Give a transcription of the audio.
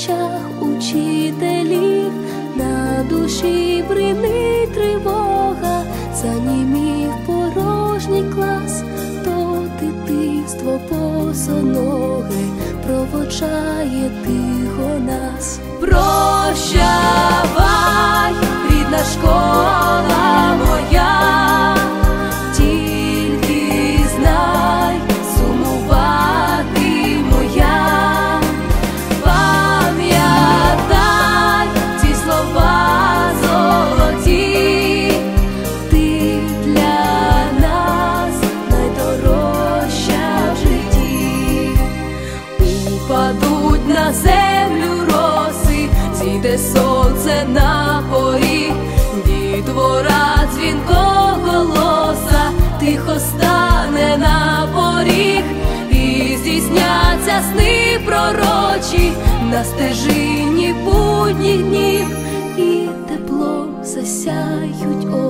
очах учителів, на душі бринить тривога, занімів порожній клас, то дитинство босоноге проводжає тихо нас. Прощавай, на землю роси, зійде сонце на поріг, дітвора дзвінко голоса, тихо стане на поріг, і здійсняться сни пророчі на стежині будніх днів, і теплом засяють очі